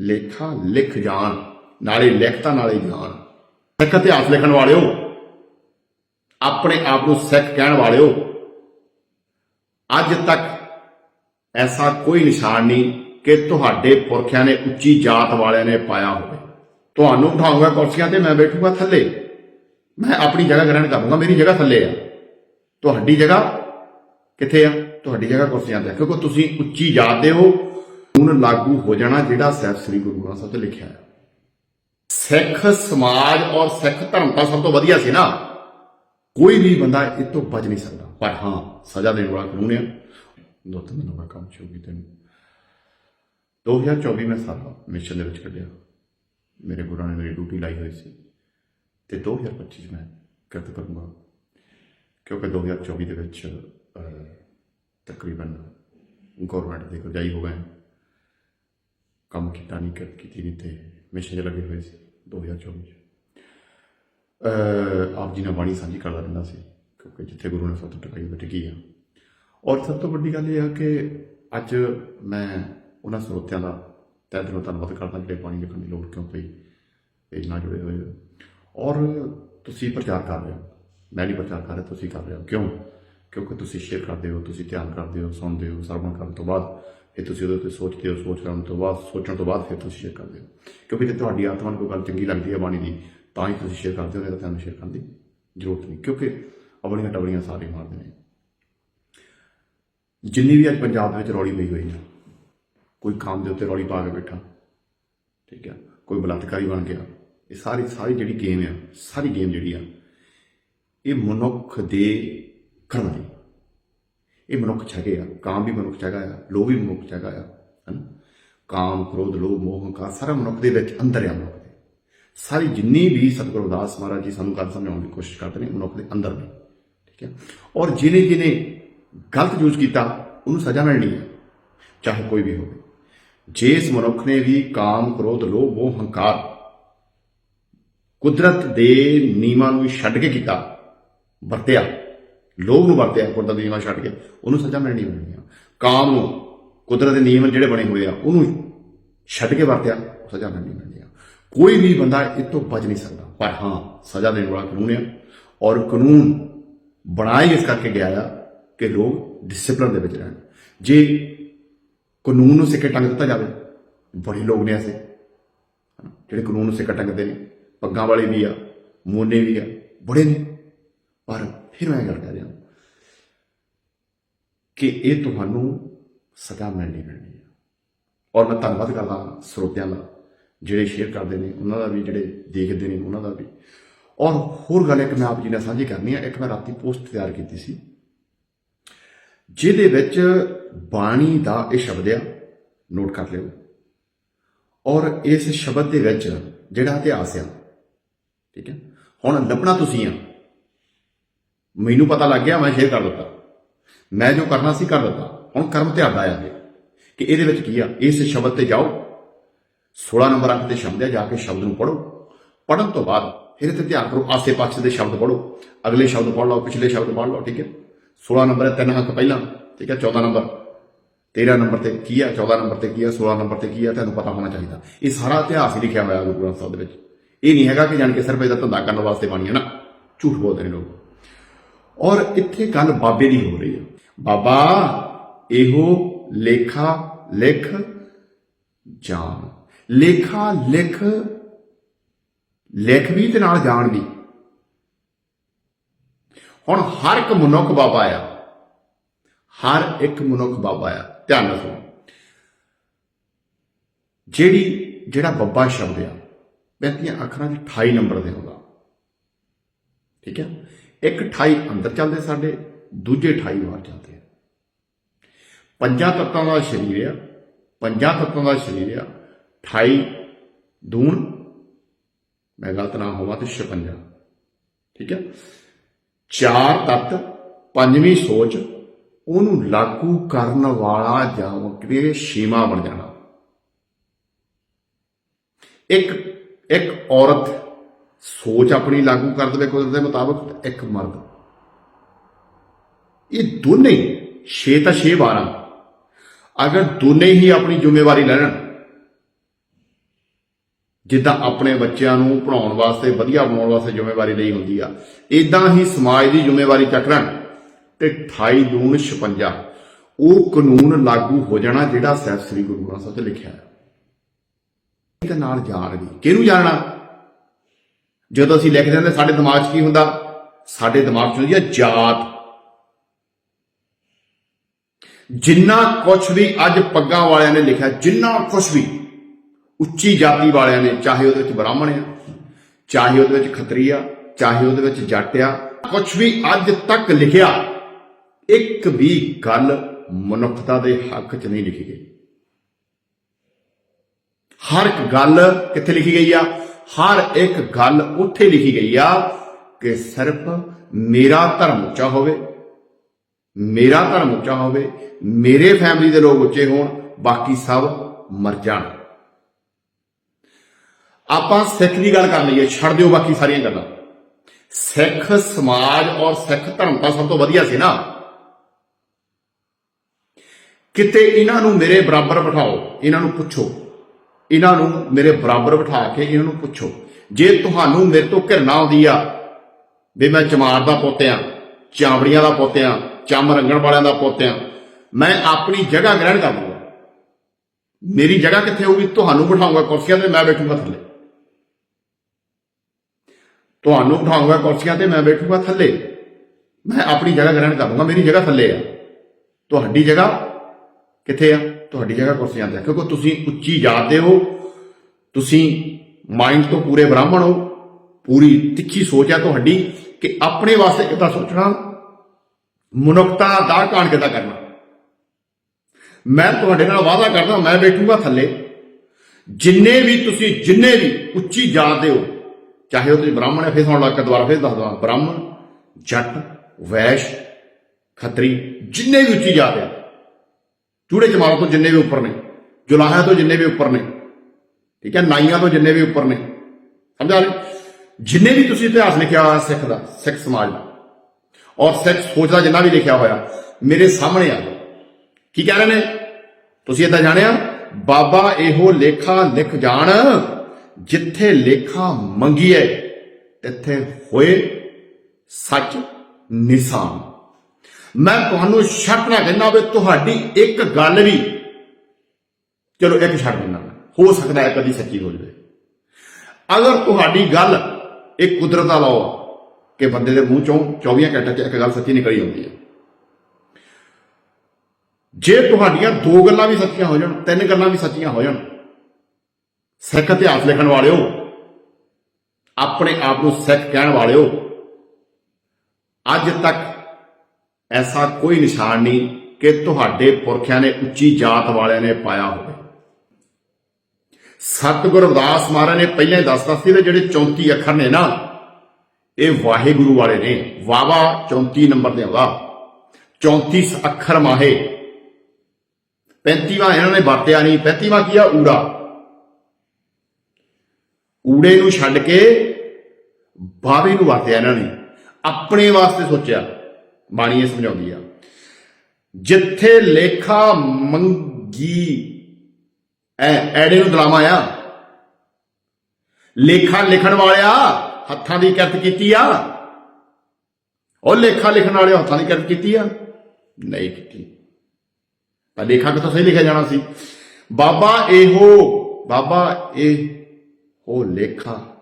ਲੇਖਾ, ਲਿਖ ਜਾਣ ਨਾਲੇ ਲਿਖਤਾ, ਨਾਲੇ ਜਾਣ ਸਿੱਖ ਇਤਿਹਾਸ ਲਿਖਣ ਵਾਲਿਓ, ਆਪਣੇ ਆਪ ਨੂੰ ਸਿੱਖ ਕਹਿਣ ਵਾਲਿਓ, ਅੱਜ ਤੱਕ ਐਸਾ ਕੋਈ ਨਿਸ਼ਾਨ ਨਹੀਂ ਕਿ ਤੁਹਾਡੇ ਪੁਰਖਿਆਂ ਨੇ ਉੱਚੀ ਜਾਤ ਵਾਲਿਆਂ ਨੇ ਪਾਇਆ ਹੋਵੇ। ਤੁਹਾਨੂੰ ਉਠਾਉਂਗਾ ਕੁਰਸੀਆਂ ਤੇ, ਮੈਂ ਬੈਠੂਗਾ ਥੱਲੇ। ਮੈਂ ਆਪਣੀ ਜਗ੍ਹਾ ਗ੍ਰਹਿਣ ਕਰੂੰਗਾ ਮੇਰੀ ਜਗ੍ਹਾ ਥੱਲੇ ਆ। ਤੁਹਾਡੀ ਜਗ੍ਹਾ ਕਿੱਥੇ ਆ? ਤੁਹਾਡੀ ਜਗ੍ਹਾ ਕੁਰਸੀਆਂ ਤੇ ਕਿਉਂਕਿ ਤੁਸੀਂ ਉੱਚੀ ਜਾਤ ਦੇ ਹੋ ਹੁਣ ਲਾਗੂ ਹੋ ਜਾਣਾ ਜਿਹੜਾ ਸਾਹਿਬ ਸ੍ਰੀ ਗੁਰੂ ਗ੍ਰੰਥ ਸਾਹਿਬ ਤੇ ਲਿਖਿਆ ਹੈ। ਸਿੱਖ ਸਮਾਜ ਔਰ ਸਿੱਖ ਧਰਮ ਤਾਂ ਸਭ ਤੋਂ ਵਧੀਆ ਸੀ ਨਾ। ਕੋਈ ਵੀ ਬੰਦਾ ਇਹ ਤੋਂ ਬਚ ਨਹੀਂ ਸਕਦਾ। ਪਰ ਹਾਂ, ਸਜ਼ਾ ਦੇਣ ਵਾਲਾ ਕਾਨੂੰਨ ਹੈ। ਦੋ ਤਿੰਨ ਦਿਨ ਹੋ ਗਏ ਕੰਮ ਸ਼ੁਰੂ ਕੀਤੇ 2024 ਮੈਂ ਸਾਰਾ ਮਿਸ਼ਨ ਦੇ ਵਿੱਚ ਕੱਢਿਆ। ਮੇਰੇ ਗੁਰਾਂ ਨੇ ਮੇਰੀ ਡਿਊਟੀ ਲਾਈ ਹੋਈ ਸੀ। ਤੇ 2025 ਚ ਮੈਂ ਕਰਤ ਕਰੂੰਗਾ। ਕਿਉਂਕਿ 2024 ਦੇ ਵਿੱਚ ਤਕਰੀਬਨ ਗਵਰਨਮੈਂਟ ਦੇ ਕਰਜਾਈ ਹੋ ਗਏ। ਕੰਮ ਕੀਤਾ ਨਹੀਂ ਕਰ ਕੀਤੀ ਨਹੀਂ ਤੇ ਮਿਸ਼ਨ 'ਚ ਲੱਗੇ ਹੋਏ ਸੀ 2024 ਚ। ਆਪ ਜੀ ਨਾਲ ਬਾਣੀ ਸਾਂਝੀ ਕਰਦਾ ਰਹਿੰਦਾ ਸੀ, ਕਿਉਂਕਿ ਜਿੱਥੇ ਗੁਰੂ ਨੇ ਸਤ ਟਕਾਈ ਉਹ ਟਿਕੀ ਆ। ਔਰ ਸਭ ਤੋਂ ਵੱਡੀ ਗੱਲ ਇਹ ਆ ਕਿ ਅੱਜ ਮੈਂ ਉਹਨਾਂ ਸਰੋਤਿਆਂ ਦਾ ਤਹਿ ਦਿਲੋਂ ਧੰਨਵਾਦ ਕਰਦਾ, ਜਿਹੜੇ ਪਾਣੀ ਲਿਖਣ ਦੀ ਲੋੜ ਕਿਉਂ ਪਈ, ਇਹ ਨਾਲ ਜੁੜੇ ਹੋਏ। ਔਰ ਤੁਸੀਂ ਪ੍ਰਚਾਰ ਕਰ ਰਹੇ ਹੋ। ਮੈਂ ਨਹੀਂ ਪ੍ਰਚਾਰ ਕਰ ਰਿਹਾ, ਤੁਸੀਂ ਕਰ ਰਹੇ ਹੋ। ਕਿਉਂ? ਕਿਉਂਕਿ ਤੁਸੀਂ ਸ਼ੇਅਰ ਕਰਦੇ ਹੋ, ਤੁਸੀਂ ਧਿਆਨ ਕਰਦੇ ਹੋ, ਸੁਣਦੇ ਹੋ, ਸਰਵਣ ਕਰਨ ਤੋਂ ਬਾਅਦ ਫਿਰ ਤੁਸੀਂ ਉਹਦੇ ਉੱਤੇ ਸੋਚਦੇ ਹੋ ਸੋਚ ਕਰਨ ਤੋਂ ਬਾਅਦ, ਸੋਚਣ ਤੋਂ ਬਾਅਦ ਫਿਰ ਤੁਸੀਂ ਸ਼ੇਅਰ ਕਰਦੇ ਹੋ। ਕਿਉਂਕਿ ਜੇ ਤੁਹਾਡੀ ਆਤਮਾ ਨੂੰ ਕੋਈ ਗੱਲ ਚੰਗੀ ਲੱਗਦੀ ਹੈ ਬਾਣੀ ਦੀ, ਤਾਂ ਹੀ ਤੁਸੀਂ ਸ਼ੇਅਰ ਕਰਦੇ ਹੋ, ਨਹੀਂ ਤਾਂ ਤੁਹਾਨੂੰ ਸ਼ੇਅਰ ਕਰਨ ਦੀ ਜ਼ਰੂਰਤ ਨਹੀਂ। ਕਿਉਂਕਿ ਆਪਣੀਆਂ ਟਬੜੀਆਂ ਸਾਰੇ ਮਾਰਦੇ ਨੇ। ਜਿੰਨੀ ਵੀ ਅੱਜ ਪੰਜਾਬ ਦੇ ਵਿੱਚ ਰੌਲੀ ਪਈ ਹੋਈ ਹੈ ਕੋਈ ਕੰਮ ਦੇ ਉੱਤੇ ਰੌਲੀ ਪਾ ਕੇ ਬੈਠਾ, ਠੀਕ ਹੈ ਕੋਈ ਬਲਾਤਕਾਰੀ ਬਣ ਗਿਆ, ਇਹ ਸਾਰੀ ਸਾਰੀ ਜਿਹੜੀ ਗੇਮ ਆ, ਸਾਰੀ ਗੇਮ ਜਿਹੜੀ ਆ, ਇਹ ਮਨੁੱਖ ਦੇ ਕਰਮ ਦੀ ਇਹ ਮਨੁੱਖ ਚ ਹੈਗੇ ਆ, ਕਾਮ ਵੀ ਮਨੁੱਖ ਚ ਹੈਗਾ ਆ, ਲੋਭ ਵੀ ਮਨੁੱਖ ਚ ਹੈਗਾ ਆ, ਹਨ? ਕਾਮ, ਕ੍ਰੋਧ, ਲੋਭ, ਮੋਹ, ਹੰਕਾਰ, ਸਾਰਾ ਮਨੁੱਖ ਦੇ ਵਿੱਚ ਅੰਦਰ ਆ ਮਨੁੱਖ ਦੇ। ਸਾਰੀ ਜਿੰਨੀ ਵੀ ਸਤਿਗੁਰੂ ਰਵਿਦਾਸ ਮਹਾਰਾਜ ਜੀ ਸਾਨੂੰ ਗੱਲ ਸਮਝਾਉਣ ਦੀ ਕੋਸ਼ਿਸ਼ ਕਰਦੇ ਨੇ, ਮਨੁੱਖ ਦੇ ਅੰਦਰ ਨੇ, ਠੀਕ ਹੈ ਔਰ ਜਿਹਨੇ ਜਿਹਨੇ ਗਲਤ ਯੂਜ਼ ਕੀਤਾ, ਉਹਨੂੰ ਸਜ਼ਾ ਮਿਲਣੀ ਹੈ ਚਾਹੇ ਕੋਈ ਵੀ ਹੋਵੇ। ਜੇ ਇਸ ਮਨੁੱਖ ਨੇ ਵੀ ਕਾਮ, ਕ੍ਰੋਧ, ਲੋਭ, ਮੋਹ, ਹੰਕਾਰ ਕੁਦਰਤ ਦੇ ਨਿਯਮਾਂ ਨੂੰ ਛੱਡ ਕੇ ਕੀਤਾ, ਵਰਤਿਆ ਲੋਭ ਨੂੰ ਵਰਤਿਆ ਕੁਦਰਤ ਦੇ ਨਿਯਮਾਂ ਛੱਡ ਕੇ ਉਹਨੂੰ ਸਜ਼ਾ ਮਿਲਣੀ ਮਿਲਣੀ ਆ। ਕਾਮ ਨੂੰ ਕੁਦਰਤ ਦੇ ਨਿਯਮ ਜਿਹੜੇ ਬਣੇ ਹੋਏ ਆ ਉਹਨੂੰ ਛੱਡ ਕੇ ਵਰਤਿਆ ਸਜ਼ਾ ਮਿਲਣੀ ਮਿਲਣੀ ਆ। ਕੋਈ ਵੀ ਬੰਦਾ ਇਹ ਤੋਂ ਬਚ ਨਹੀਂ ਸਕਦਾ। ਪਰ ਹਾਂ ਸਜ਼ਾ ਦੇਣ ਵਾਲਾ ਕਾਨੂੰਨ ਹੈ ਔਰ ਕਾਨੂੰਨ ਬਣਾਇਆ ਹੀ ਇਸ ਕਰਕੇ ਗਿਆ ਆ ਕਿ ਲੋਕ ਡਿਸਪਲਿਨ ਦੇ ਵਿੱਚ ਰਹਿਣ। ਜੇ ਕਾਨੂੰਨ ਨੂੰ ਸਿੱਕੇ ਟੰਗ ਦਿੱਤਾ ਜਾਵੇ ਬੜੇ ਲੋਕ ਨੇ ਐਸੇ ਹਨਾ, ਜਿਹੜੇ ਕਾਨੂੰਨ ਨੂੰ ਸਿੱਕਾ ਟੰਗਦੇ ਨੇ। ਪੱਗਾਂ ਵਾਲੇ ਵੀ ਆ ਮੋਨੇ ਵੀ ਆ ਬੜੇ ਨੇ। ਪਰ ਫਿਰ ਮੈਂ ਗੱਲ ਕਰ ਰਿਹਾ ਕਿ ਇਹ ਤੁਹਾਨੂੰ ਸਦਾ ਮਿਲਣੀ ਮਿਲਣੀ ਹੈ। ਔਰ ਮੈਂ ਧੰਨਵਾਦ ਕਰਦਾ ਸਰੋਤਿਆਂ ਦਾ, ਜਿਹੜੇ ਸ਼ੇਅਰ ਕਰਦੇ ਨੇ, ਉਹਨਾਂ ਦਾ ਵੀ, ਜਿਹੜੇ ਦੇਖਦੇ ਨੇ, ਉਹਨਾਂ ਦਾ ਵੀ। ਔਰ ਹੋਰ ਗੱਲ ਇੱਕ ਮੈਂ ਆਪ ਜੀ ਨਾਲ ਸਾਂਝੀ ਕਰਨੀ ਹੈ। ਇੱਕ ਮੈਂ ਰਾਤੀ ਪੋਸਟ ਤਿਆਰ ਕੀਤੀ ਸੀ। ਜਿਹਦੇ ਵਿੱਚ ਬਾਣੀ ਦਾ ਇਹ ਸ਼ਬਦ ਆ, ਨੋਟ ਕਰ ਲਿਓ। ਔਰ ਇਸ ਸ਼ਬਦ ਦੇ ਵਿੱਚ ਜਿਹੜਾ ਇਤਿਹਾਸ ਆ, ਠੀਕ ਹੈ? ਹੁਣ ਲੱਭਣਾ ਤੁਸੀਂ ਆ। ਮੈਨੂੰ ਪਤਾ ਲੱਗ ਗਿਆ, ਮੈਂ ਸ਼ੇਅਰ ਕਰ ਦਿੱਤਾ। ਮੈਂ ਜੋ ਕਰਨਾ ਸੀ ਕਰ ਦਿੱਤਾ। ਹੁਣ ਕਰਮ ਤੁਹਾਡਾ ਆ ਕਿ ਇਹਦੇ ਵਿੱਚ ਕੀ ਆ? ਇਸ ਸ਼ਬਦ ਤੇ ਜਾਓ। 16 ਨੰਬਰ ਅੰਕ ਤੇ ਸ਼ਬਦ ਹੈ ਜਾ ਕੇ ਸ਼ਬਦ ਨੂੰ ਪੜੋ ਪੜਨ ਤੋਂ ਬਾਅਦ ਫਿਰ ਤੇ ਧਿਆਨ ਕਰੋ, ਆਸੇ-ਪਾਸੇ ਦੇ ਸ਼ਬਦ ਪੜੋ ਅਗਲੇ ਸ਼ਬਦ ਪੜ ਲਓ, ਪਿਛਲੇ ਸ਼ਬਦ ਪੜ ਲਓ, ਠੀਕ ਹੈ? 16 ਨੰਬਰ ਹੈ, ਤਿੰਨ ਅੰਕ ਪਹਿਲਾਂ, ਠੀਕ ਹੈ? 14 ਨੰਬਰ। 13 ਨੰਬਰ ਤੇ ਕੀ ਆ? 14 ਨੰਬਰ ਤੇ ਕੀ ਆ? 16 ਨੰਬਰ ਤੇ ਕੀ ਆ? ਤੁਹਾਨੂੰ ਪਤਾ ਹੋਣਾ ਚਾਹੀਦਾ। ਇਹ ਸਾਰਾ ਇਤਿਹਾਸ ਹੀ ਲਿਖਿਆ ਹੋਇਆ ਗੁਰੂ ਗ੍ਰੰਥ ਸਾਹਿਬ ਦੇ ਵਿੱਚ। ਇਹ ਨਹੀਂ ਹੈਗਾ ਕਿ ਜਾਣ ਕੇ ਸਿਰਫ ਇਹਦਾ ਧੰਦਾ ਕਰਨ ਵਾਸਤੇ ਬਾਣੀ ਹੈ ਨਾ। ਝੂਠ ਬੋਲਦੇ ਨੇ ਲੋਕ। ਔਰ ਇੱਥੇ ਗੱਲ ਬਾਬੇ ਦੀ ਹੋ ਰਹੀ ਹੈ। ਬਾਬਾ, ਇਹੋ ਲੇਖਾ ਲਿਖ, ਜਾਣ। ਲੇਖਾ ਲਿਖ ਲਿਖ ਵੀ ਤੇ ਨਾਲ ਜਾਣ ਵੀ। ਹੁਣ ਹਰ ਇੱਕ ਮਨੁੱਖ ਬਾਬਾ ਆ। ਹਰ ਇੱਕ ਮਨੁੱਖ ਬਾਬਾ ਆ। ਧਿਆਨ ਰੱਖੋ। ਜਿਹੜੀ, ਜਿਹੜਾ ਬੱਬਾ ਸ਼ਬਦ ਆ 35 ਅੱਖਰਾਂ ਦੀ 28 ਨੰਬਰ ਦੇ ਹੁੰਦਾ। ਠੀਕ ਹੈ? ਇੱਕ 28 ਅੰਦਰ ਚੱਲਦੇ ਸਾਡੇ, ਦੂਜੇ 28 ਬਾਹਰ ਚੱਲਦੇ ਪੰਜਾਂ ਤੱਤਾਂ ਦਾ ਸਰੀਰ ਆ, ਪੰਜਾਂ ਤੱਤਾਂ ਦਾ ਸਰੀਰ ਆ 28 ਦੂਣ, ਮੈਂ ਗਲਤ ਨਾ ਹੋਵਾਂ ਤੇ 56 ਠੀਕ ਹੈ ਚਾਰ ਤੱਤ, ਪੰਜਵੀਂ ਸੋਚ, ਉਹਨੂੰ ਲਾਗੂ ਕਰਨ ਵਾਲਾ ਜਾਂ ਕਿ ਸ਼ੀਮਾ ਬਣ ਜਾਣਾ। ਇੱਕ ਇੱਕ ਔਰਤ ਸੋਚ ਆਪਣੀ ਲਾਗੂ ਕਰ ਦੇਵੇ ਕੁਦਰਤ ਦੇ ਮੁਤਾਬਕ, ਇੱਕ ਮਰਦ। ਇਹ ਦੋਨੇ 6 ਤਾਂ 6 12 ਅਗਰ ਦੋਨੇ ਹੀ ਆਪਣੀ ਜ਼ਿੰਮੇਵਾਰੀ ਲੈਣ, ਜਿੱਦਾਂ ਆਪਣੇ ਬੱਚਿਆਂ ਨੂੰ ਪੜਾਉਣ ਵਾਸਤੇ, ਵਧੀਆ ਬਣਾਉਣ ਵਾਸਤੇ ਜ਼ਿੰਮੇਵਾਰੀ ਲਈ ਹੁੰਦੀ ਆ ਇਦਾਂ ਹੀ ਸਮਾਜ ਦੀ ਜ਼ਿੰਮੇਵਾਰੀ ਚੱਕ ਲੈਣ ਤੇ 28 ਜੂਨ 56 ਉਹ ਕਾਨੂੰਨ ਲਾਗੂ ਹੋ ਜਾਣਾ ਜਿਹੜਾ ਸਾਹਿਬ ਸ੍ਰੀ ਗੁਰੂ ਗ੍ਰੰਥ ਸਾਹਿਬ 'ਚ ਲਿਖਿਆ ਹੈ। ਇਹਦੇ ਨਾਲ ਜਾਣਗੇ। ਕਿਹਨੂੰ ਜਾਣਨਾ? ਜਦੋਂ ਅਸੀਂ ਲਿਖ ਦਿੰਦੇ ਸਾਡੇ ਦਿਮਾਗ 'ਚ ਕੀ ਹੁੰਦਾ? ਸਾਡੇ ਦਿਮਾਗ 'ਚ ਹੁੰਦੀ ਹੈ ਜਾਤ। ਜਿੰਨਾ ਕੁਝ ਵੀ ਅੱਜ ਪੱਗਾਂ ਵਾਲਿਆਂ ਨੇ ਲਿਖਿਆ, ਜਿੰਨਾ ਕੁਝ ਵੀ ਉੱਚੀ ਜਾਤੀ ਵਾਲਿਆਂ ਨੇ, ਚਾਹੇ ਉਹਦੇ ਵਿੱਚ ਬ੍ਰਾਹਮਣ ਆ, ਚਾਹੇ ਉਹਦੇ ਵਿੱਚ ਖੱਤਰੀ ਆ, ਚਾਹੇ ਉਹਦੇ ਵਿੱਚ ਜੱਟ ਆ ਕੁਝ ਵੀ ਅੱਜ ਤੱਕ ਲਿਖਿਆ, ਇੱਕ ਵੀ ਗੱਲ ਮਨੁੱਖਤਾ ਦੇ ਹੱਕ 'ਚ ਨਹੀਂ ਲਿਖੀ ਗਈ। ਹਰ ਇੱਕ ਗੱਲ ਕਿੱਥੇ ਲਿਖੀ ਗਈ ਆ? ਹਰ ਇੱਕ ਗੱਲ ਉੱਥੇ ਲਿਖੀ ਗਈ ਆ ਕਿ ਸਿਰਫ ਮੇਰਾ ਧਰਮ ਉੱਚਾ ਹੋਵੇ, ਮੇਰਾ ਧਰਮ ਉੱਚਾ ਹੋਵੇ, ਮੇਰੇ ਫੈਮਿਲੀ ਦੇ ਲੋਕ ਉੱਚੇ ਹੋਣ, ਬਾਕੀ ਸਭ ਮਰ ਜਾਣ। ਆਪਾਂ ਸਿੱਖ ਦੀ ਗੱਲ ਕਰ ਲਈਏ, ਛੱਡ ਦਿਓ ਬਾਕੀ ਸਾਰੀਆਂ ਗੱਲਾਂ। ਸਿੱਖ ਸਮਾਜ ਔਰ ਸਿੱਖ ਧਰਮ ਤਾਂ ਸਭ ਤੋਂ ਵਧੀਆ ਸੀ ਨਾ। ਕਿਤੇ ਇਹਨਾਂ ਨੂੰ ਮੇਰੇ ਬਰਾਬਰ ਬਿਠਾਓ, ਇਹਨਾਂ ਨੂੰ ਪੁੱਛੋ। ਇਹਨਾਂ ਨੂੰ ਮੇਰੇ ਬਰਾਬਰ ਬਿਠਾ ਕੇ ਇਹਨਾਂ ਨੂੰ ਪੁੱਛੋ। ਜੇ ਤੁਹਾਨੂੰ ਮੇਰੇ ਤੋਂ ਘਿਰਨਾ ਆਉਂਦੀ ਆ, ਵੀ ਮੈਂ ਚਮਾਰ ਦਾ ਪੁੱਤ ਆ ਚਾਂਬੜੀਆਂ ਦਾ ਪੁੱਤ ਆ, ਚੰਮ ਰੰਗਣ ਵਾਲਿਆਂ ਦਾ ਪੁੱਤ ਆ, ਮੈਂ ਆਪਣੀ ਜਗ੍ਹਾ ਗ੍ਰਹਿਣ ਕਰ ਲੂੰਗਾ ਮੇਰੀ ਜਗ੍ਹਾ ਕਿੱਥੇ ਹੋਊਗੀ? ਤੁਹਾਨੂੰ ਬਿਠਾਉਂਗਾ ਕੁਰਸੀਆਂ ਤੇ, ਮੈਂ ਬੈਠੂੰਗਾ ਥੱਲੇ। ਤੁਹਾਨੂੰ ਬਿਠਾਉਂਗਾ ਕੁਰਸੀਆਂ ਤੇ, ਮੈਂ ਬੈਠੂੰਗਾ ਥੱਲੇ। ਮੈਂ ਆਪਣੀ ਜਗ੍ਹਾ ਗ੍ਰਹਿਣ ਕਰ ਲੂੰਗਾ ਮੇਰੀ ਜਗ੍ਹਾ ਥੱਲੇ ਆ। ਤੁਹਾਡੀ ਜਗ੍ਹਾ ਕਿੱਥੇ ਆ? ਤੁਹਾਡੀ ਜਗ੍ਹਾ ਕੁਰਸੀਆਂ ਤੇ ਕਿਉਂਕਿ ਤੁਸੀਂ ਉੱਚੀ ਜਾਤ ਦੇ ਹੋ, ਤੁਸੀਂ ਮਾਈਂਡ ਤੋਂ ਪੂਰੇ ਬ੍ਰਾਹਮਣ ਹੋ, ਪੂਰੀ ਤਿੱਖੀ ਸੋਚ ਹੈ ਤੁਹਾਡੀ ਕਿ ਆਪਣੇ ਵਾਸਤੇ ਕਿੱਦਾਂ ਸੋਚਣਾ, ਮਨੁੱਖਤਾ ਦਾ ਕਾਣ ਕਿੱਦਾਂ ਕਰਨਾ। ਮੈਂ ਤੁਹਾਡੇ ਨਾਲ ਵਾਅਦਾ ਕਰਦਾ, ਮੈਂ ਬੈਠੂਗਾ ਥੱਲੇ। ਜਿੰਨੇ ਵੀ ਤੁਸੀਂ, ਜਿੰਨੇ ਵੀ ਉੱਚੀ ਜਾਤ ਦੇ ਹੋ, ਚਾਹੇ ਉਹ ਤੁਸੀਂ ਬ੍ਰਾਹਮਣ ਹੈ, ਫਿਰ ਤੁਹਾਨੂੰ ਲੱਗ ਕੇ ਦੁਬਾਰਾ ਫਿਰ ਦੱਸ ਦਵਾਂ, ਬ੍ਰਾਹਮਣ, ਜੱਟ, ਵੈਸ਼, ਖੱਤਰੀ, ਜਿੰਨੇ ਵੀ ਉੱਚੀ ਜਾਤ ਆ ਚੂੜੇ ਜਮਾਲਾਂ ਤੋਂ ਜਿੰਨੇ ਵੀ ਉੱਪਰ ਨੇ, ਜੁਲਾਹਿਆਂ ਤੋਂ ਜਿੰਨੇ ਵੀ ਉੱਪਰ ਨੇ, ਠੀਕ ਹੈ, ਨਾਈਆਂ ਤੋਂ ਜਿੰਨੇ ਵੀ ਉੱਪਰ ਨੇ, ਸਮਝਾ ਰਹੇ? ਜਿੰਨੇ ਵੀ ਤੁਸੀਂ ਇਤਿਹਾਸ ਲਿਖਿਆ ਹੋਇਆ ਸਿੱਖ ਦਾ, ਸਿੱਖ ਸਮਾਜ ਦਾ, ਔਰ ਸਿੱਖ ਸੋਚ ਦਾ ਜਿੰਨਾ ਵੀ ਲਿਖਿਆ ਹੋਇਆ, ਮੇਰੇ ਸਾਹਮਣੇ ਆ। ਕੀ ਕਹਿ ਰਹੇ ਨੇ? ਤੁਸੀਂ ਇਦਾਂ ਜਾਣਿਆ? ਬਾਬਾ ਇਹੋ ਲੇਖਾ ਲਿਖ ਜਾਣ, ਜਿੱਥੇ ਲੇਖਾ ਮੰਗੀਏ, ਤਿੱਥੇ ਹੋਏ ਸੱਚ ਨਿਸ਼ਾਨ। ਮੈਂ ਤੁਹਾਨੂੰ ਸ਼ੱਕ ਨਾ ਕਹਿੰਦਾ ਹੋਵੇ ਤੁਹਾਡੀ ਇੱਕ ਗੱਲ ਵੀ ਚਲੋ ਇੱਕ ਛੱਡ ਦਿੰਦਾ ਮੈਂ। ਹੋ ਸਕਦਾ ਹੈ ਕਦੀ ਸੱਚੀ ਹੋ ਜਾਵੇ ਅਗਰ ਤੁਹਾਡੀ ਗੱਲ ਇਹ ਕੁਦਰਤ ਦਾ ਲਾਅ ਕਿ ਬੰਦੇ ਦੇ ਮੂੰਹ ਚੋਂ 24 ਘੰਟੇ 'ਚ ਇੱਕ ਗੱਲ ਸੱਚੀ ਨਿਕਲੀ ਆਉਂਦੀ ਹੈ ਜੇ ਤੁਹਾਡੀਆਂ ਦੋ ਗੱਲਾਂ ਵੀ ਸੱਚੀਆਂ ਹੋ ਜਾਣ, ਤਿੰਨ ਗੱਲਾਂ ਵੀ ਸੱਚੀਆਂ ਹੋ ਜਾਣ, ਸਿੱਖ ਇਤਿਹਾਸ ਲਿਖਣ ਵਾਲਿਓ, ਆਪਣੇ ਆਪ ਨੂੰ ਸਿੱਖ ਕਹਿਣ ਵਾਲਿਓ, ਅੱਜ ਤੱਕ ਐਸਾ ਕੋਈ ਨਿਸ਼ਾਨ ਨਹੀਂ ਕਿ ਤੁਹਾਡੇ ਪੁਰਖਿਆਂ ਨੇ ਉੱਚੀ ਜਾਤ ਵਾਲਿਆਂ ਨੇ ਪਾਇਆ ਹੋਵੇ। ਸਤਿਗੁਰ ਰਵਿਦਾਸ ਮਹਾਰਾਜ ਨੇ ਪਹਿਲਾਂ ਹੀ ਦੱਸਤਾ ਸੀ ਵੀ ਜਿਹੜੇ 34 ਅੱਖਰ ਨੇ ਨਾ, ਇਹ ਵਾਹਿਗੁਰੂ ਵਾਲੇ ਨੇ। ਵਾਵਾ 34 ਨੰਬਰ ਦੇ ਆਉਂਦਾ। 34 ਅੱਖਰ ਮਾਹੇ। 35ਵਾਂ ਇਹਨਾਂ ਨੇ ਵਰਤਿਆ ਨਹੀਂ। 35ਵਾਂ ਕੀ ਆ? ਊੜਾ। ਊੜੇ ਨੂੰ ਛੱਡ ਕੇ ਬਾਵੇ ਨੂੰ ਵਰਤਿਆ ਇਹਨਾਂ ਨੇ। ਆਪਣੇ ਵਾਸਤੇ ਸੋਚਿਆ। ਬਾਣੀ ਇਹ ਸਮਝਾਉਂਦੀ ਆ। ਜਿੱਥੇ ਲੇਖਾ ਮੰਗੀ, ਐ, ਐੜੇ ਨੂੰ ਦਲਾਮਾ ਆ। ਲੇਖਾ ਲਿਖਣ ਵਾਲਿਆ ਹੱਥਾਂ ਦੀ ਕਿਰਤ ਕੀਤੀ ਆ। ਉਹ ਲੇਖਾ ਲਿਖਣ ਵਾਲੇ ਹੱਥਾਂ ਦੀ ਕਿਰਤ ਕੀਤੀ ਆ। ਨਹੀਂ ਕੀਤੀ। ਤਾਂ ਲੇਖਾ ਕਿਥੋਂ ਸਹੀ ਲਿਖਿਆ ਜਾਣਾ ਸੀ? ਬਾਬਾ ਇਹੋ, ਬਾਬਾ ਇਹ ਉਹ ਲੇਖਾ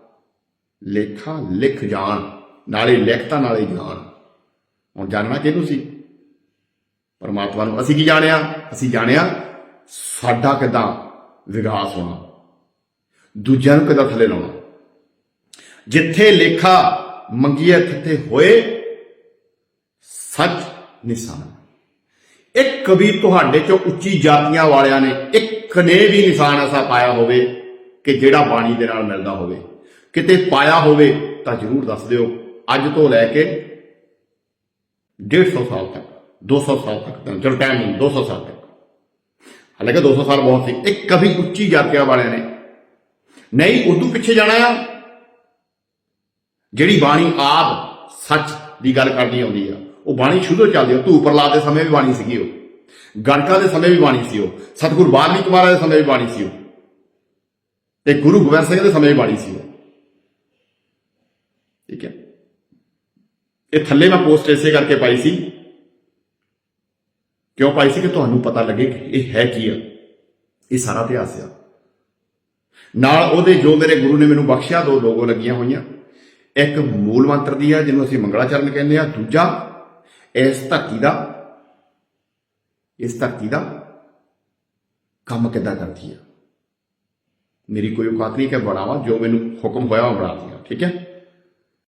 ਲੇਖਾ ਲਿਖ ਜਾਣ, ਨਾਲੇ ਲਿਖਤਾ ਨਾਲੇ ਜਾਣ। ਹੁਣ ਜਾਣਨਾ ਕਿਹਨੂੰ ਸੀ? ਪਰਮਾਤਮਾ ਨੂੰ। ਅਸੀਂ ਕੀ ਜਾਣਿਆ? ਅਸੀਂ ਜਾਣਿਆ ਸਾਡਾ ਕਿਦਾਂ ਵਿਕਾਸ ਹੋਣਾ। ਦੂਜਿਆਂ ਨੂੰ ਕਿਦਾਂ ਥੱਲੇ ਲਾਉਣਾ। ਜਿੱਥੇ ਲੇਖਾ ਮੰਗੀਏ ਤਿੱਥੇ ਹੋਏ, ਸੱਚ ਨਿਸ਼ਾਨ ਇੱਕ ਵੀ ਤੁਹਾਡੇ ਚੋਂ ਉੱਚੀ ਜਾਤੀਆਂ ਵਾਲਿਆਂ ਨੇ ਇੱਕ ਨੇ ਵੀ ਨਿਸ਼ਾਨ ਐਸਾ ਪਾਇਆ ਹੋਵੇ ਕਿ ਜਿਹੜਾ ਬਾਣੀ ਦੇ ਨਾਲ ਮਿਲਦਾ ਹੋਵੇ। ਕਿਤੇ ਪਾਇਆ ਹੋਵੇ ਤਾਂ ਜਰੂਰ ਦੱਸ ਦਿਓ। ਅੱਜ ਤੋਂ ਲੈ ਕੇ 150 ਸਾਲ ਤੱਕ 200 ਸਾਲ ਤੱਕ ਚਲੋ ਟਾਈਮ ਨਹੀਂ 200 ਸਾਲ ਤੱਕ ਹਾਲਾਂਕਿ 200 ਸਾਲ ਬਹੁਤ ਸੀ ਇਹ ਕਵੀ ਉੱਚੀ ਜਾਤੀਆਂ ਵਾਲਿਆਂ ਨੇ ਨਹੀਂ ਉਦੋਂ ਪਿੱਛੇ ਜਾਣਾ ਆ ਜਿਹੜੀ ਬਾਣੀ ਆਦ ਸੱਚ ਦੀ ਗੱਲ ਕਰਦੀ ਆਉਂਦੀ ਆ ਉਹ ਬਾਣੀ ਸ਼ੁਰੂ ਚੱਲਦੀ ਆ ਧੂ ਪ੍ਰਲਾਦ ਦੇ ਸਮੇਂ ਵੀ ਬਾਣੀ ਸੀਗੀ ਉਹ ਗਣਕਾ ਦੇ ਸਮੇਂ ਵੀ ਬਾਣੀ ਸੀ ਉਹ ਸਤਿਗੁਰ ਵਾਲਮੀਕ ਮਹਾਰਾਜ ਦੇ ਸਮੇਂ ਵੀ ਬਾਣੀ ਸੀ ਉਹ ਇਹ ਗੁਰੂ ਗੋਬਿੰਦ ਸਿੰਘ ਦੇ ਸਮੇਂ ਵੀ ਬਾਣੀ ਸੀ ਉਹ ਠੀਕ ਹੈ ਇਹ ਥੱਲੇ ਮੈਂ ਪੋਸਟ ਇਸੇ ਕਰਕੇ ਪਾਈ ਸੀ। ਕਿਉਂ ਪਾਈ ਸੀ ਕਿ ਤੁਹਾਨੂੰ ਪਤਾ ਲੱਗੇ ਕਿ ਇਹ ਹੈ ਕੀ ਆ? ਇਹ ਸਾਰਾ ਇਤਿਹਾਸ ਆ। ਨਾਲ ਉਹਦੇ ਜੋ ਮੇਰੇ ਗੁਰੂ ਨੇ ਮੈਨੂੰ ਬਖਸ਼ਿਆ, ਦੋ ਲੋਗੋ ਲੱਗੀਆਂ ਹੋਈਆਂ। ਇੱਕ ਮੂਲ ਮੰਤਰ ਦੀ ਆ, ਜਿਹਨੂੰ ਅਸੀਂ ਮੰਗਲਾਚਰਨ ਕਹਿੰਦੇ ਆ। ਦੂਜਾ, ਇਸ ਧਰਤੀ ਦਾ, ਇਸ ਧਰਤੀ ਦਾ ਕੰਮ ਕਿੱਦਾਂ ਕਰਦੀ ਆ? ਮੇਰੀ ਕੋਈ ਔਕਾਤ ਨਹੀਂ ਕਿ ਬਣਾਵਾ, ਜੋ ਮੈਨੂੰ ਹੁਕਮ ਹੋਇਆ ਉਹ ਬਣਾ ਦਿਆਂ, ਠੀਕ ਹੈ?